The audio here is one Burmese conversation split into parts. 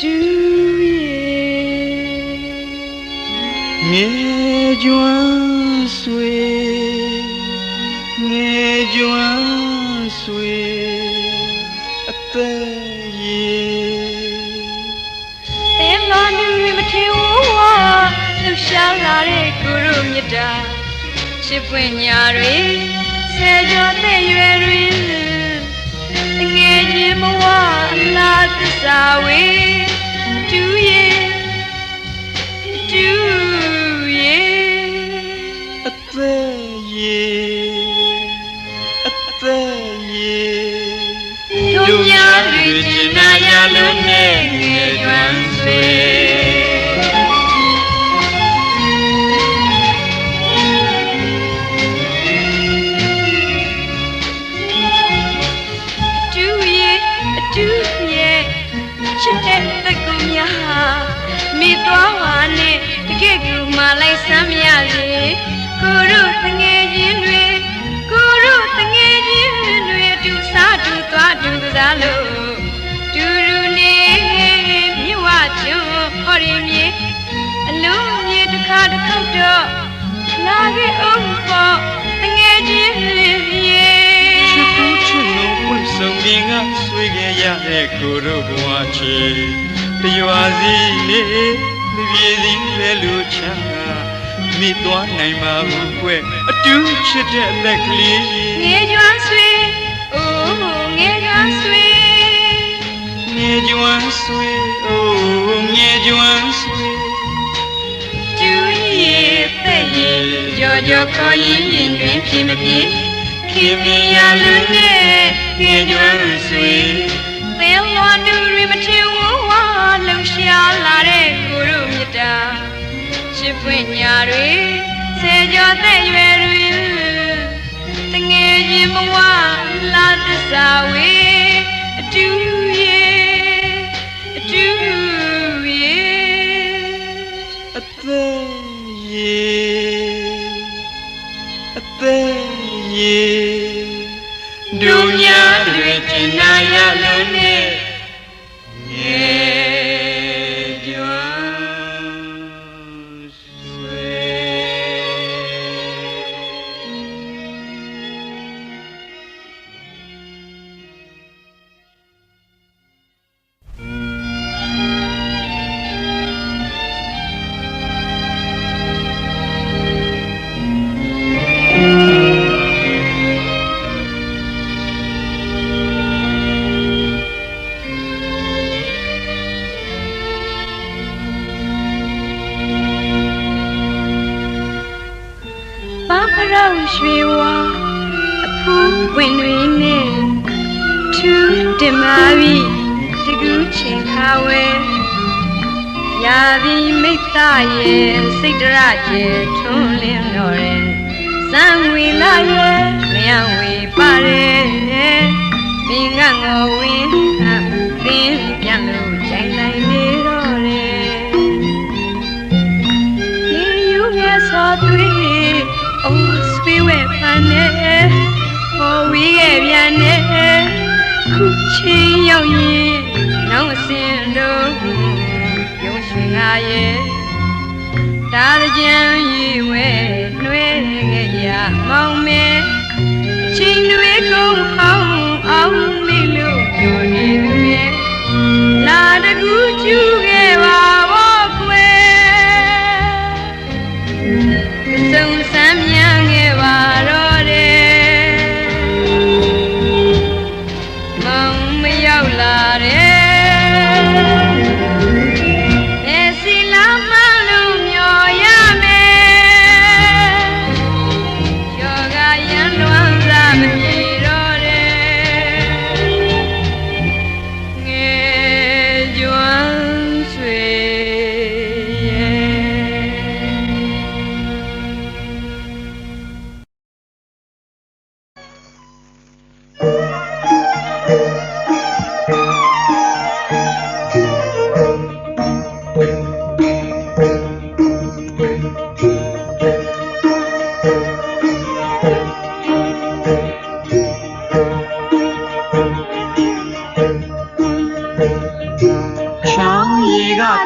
တူရဲ့ငယ်ကျွမ်းဆွေငယ်ကျွမ်းဆွေအသက်ရည်သင်လာနေမထင်ဘူးဝါလှူရှားလာတဲ့ကိုရုမြတ်တာချစ်ပွင့်ညာတွေဆယ်ကျော်တဲ့ရွယ်တွေတငယ်ချင်းမဝအလားသစ္စာဝေ တူရဲ့တူရဲ့အသက်ရည်အသက်ရည်တို့များတွေကျင်နာရလို့နဲ့ငယ်ကျွမ်းဆွေ ရတဲ့ကိုတို့ဘဝချေတရွာစီနေလူပြေစီလဲလူချမ်းမိသွားနိုင်ပါဘူးကွအတူချစ်တဲ့အသက်ကလေးငယ်ကျွမ်းဆွေအိုးငယ်ကျွမ်းဆွေငယ်ကျွမ်းဆွေအိုးငယ်ကျွမ်းဆွေကျူရဲ့တဲ့ရဲ့ကြော်ကြော်ခေါ်ရင်ရင်တွင်ဖြစ်မပြေခင်မရလူနဲ့ငယ်ကျွမ်းဆွေသ င်လွန်သူတွေမထင်ဘူးဝါလှူရှားလာတဲ့ကိုတို့မြတ်တာချစ်ပွင့်ညာတွေဆယ်ကျော်တဲ့ရွယ်တွေတငယ်ချင်းဘဝလာသစ္စာဝေအတူရဲ့အတူရဲ့အသက်ရည်အသက်ရ ည်တို့များတွေကျင်နာရလို့နဲ့ ဝင်တွေနဲ့ထူးတင်မာပြီတကူးချင်ခါဝဲရာဒီမိတ်သားရဲ့စိတ်တရကျဲထွန်းလင်းတော်ရဲ့စံဝေလာရဲ့လျံဝေပါရဲ့ပင်ကငေါ်ဝင်းအသင်း ရောက်ရင်နောက်အစင်တို့ရုံးရှင်ငါရဲ့တာကြံရီဝဲနှွဲခဲ့ရမောင်မဲချင်းတွေကုန်ဟောင်းအောင်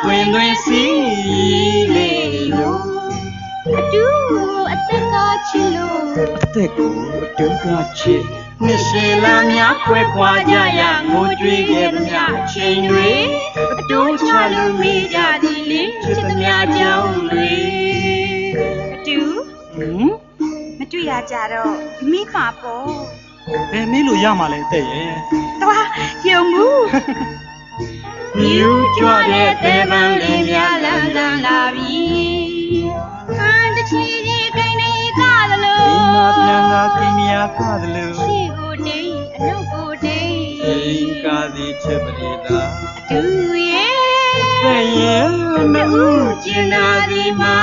တွင်တွင်စီလေလို့အတူအသက်ကချစ်လို့အသက်ကိုအတူကချစ်နှစ်ရှည်လာများခွဲခွာကြရငိုကြွေးခဲ့မြအချိန်တွေအတုံးချလို့မိကြသည်လေချစ်သမျှကြောင့်တွေအတူဟင်မတွေ့ရကြတော့မိမှာပေါ့ဘယ်မေးလို့ရမှာလဲတဲ့ရဲ့သွားယုံမှု မြူးကြွတဲ့တဲပန်းလေးများလန်းလန်းလာပြီဟန်တချီကြီးကိန်းနေကားသလိုဒီမှာပြန်လာကိန်းများကားတယ်လို့ရှိကိုနေအနုတ်ကိုနေအိမ်ကားသည်ချစ်ပရိသာတူရဲ့တဲ့ရဲ့နှစ်ဦးကျင်နာဒီမှာ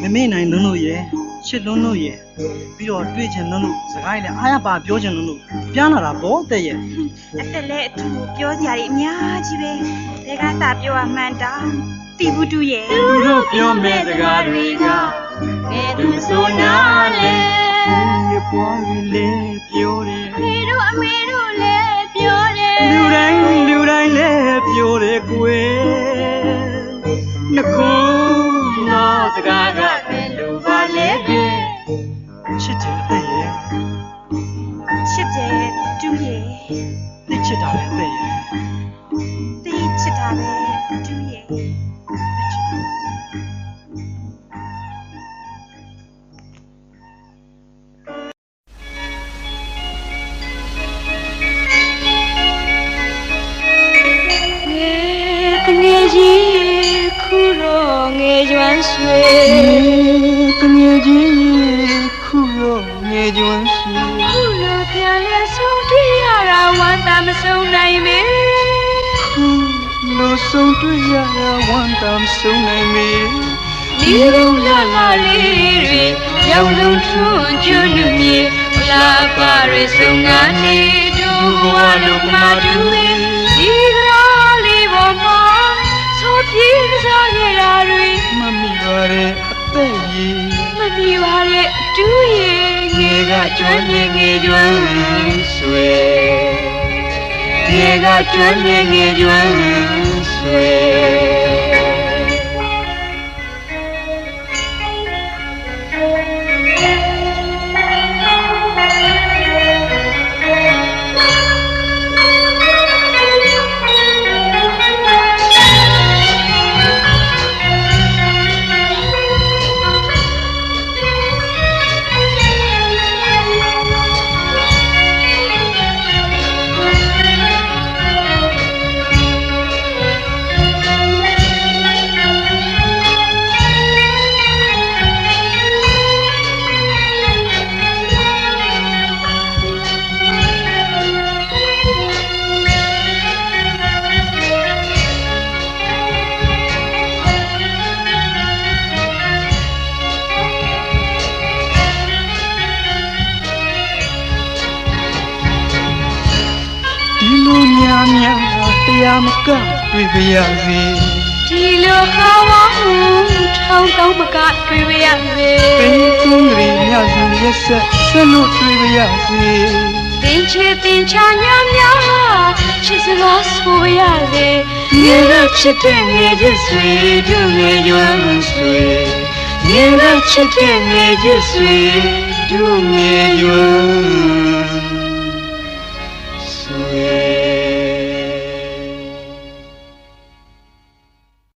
မမေ့နိုင်လွန်းလို့ရဲ့ ချစ်လွန်းလို့ရဲ့ပြီးတော့တွေ့ချင်လွန်းလို့စကားလည်းအားရပါပြောချင်လွန်းလို့ပြန်လာတာပေါ့တဲ့ရဲ့အသက်လည်းအတူပြောစရာတွေအများကြီးပဲဒါကသာပြောရမှန်တာတီဘူးတူရဲ့သူတို့ပြောမဲ့စကားတွေကဘယ်သူဆိုနာလဲဒီပွားရီလေးပြောတယ်ဖေတို့အမေတို့လည်းပြောတယ်လူတိုင်းလူတိုင်းလည်းပြောတယ်ကွယ်နှခုနော သိချစ်တာလည်းတဲ့ရဲ့သိချစ်တာပဲတူရဲ့သိချစ်တာငယ်တငယ်ကြီးခုတော့ငယ်ကျွမ်းဆွေတငယ်ချင်းခုတော့ငယ်ကျွမ်းစီခုလိုပြန်လဲဆုံးတွေ့ ရတာဝမ်းသာမဆုံးနိုင်မေခုလို့ဆုံးတွေ့ရတာဝမ်းသာမဆုံးနိုင်မေဒီလိုလာလာလေးတွေရောင်လုံးထွန်းကျွညွမြေလာပါရဆုံးကနေတို့ဘဝလုံးမတူဒီကရာလေးပေါ်မှာဆိုပြေးစားခဲ့တာတွေမမိပါရဲ့အသက်ကြီးမမီပါရဲ့အတူရဲ့ငငယ်ယ် ကကကျွကျွမ်းမ်းနေနေငငယ်ယ်ကျွကျွမ်းမ်းဆွေငယ်ကကျွမ်းနေငယ်ကျွမ်းဆွေ ရားမကတွေ့ပါရစေဒီလိုခါဝမှုထောင်းတောင်းမကတွေ့ရရစေပင်သွန်းရီမြစုရက်ဆက်ဆက်လို့တွေ့ပါရစေတင်ချေတင်ချာညာများချစ်စကားဆိုရစေငယ်ကချစ်တဲ့ငယ်ချစ်ဆွေတို့ငယ်ကျွမ်းဆွေငယ်ကချစ်တဲ့ငယ်ချစ်ဆွေတို့ငယ်ကျွမ်းဆွေ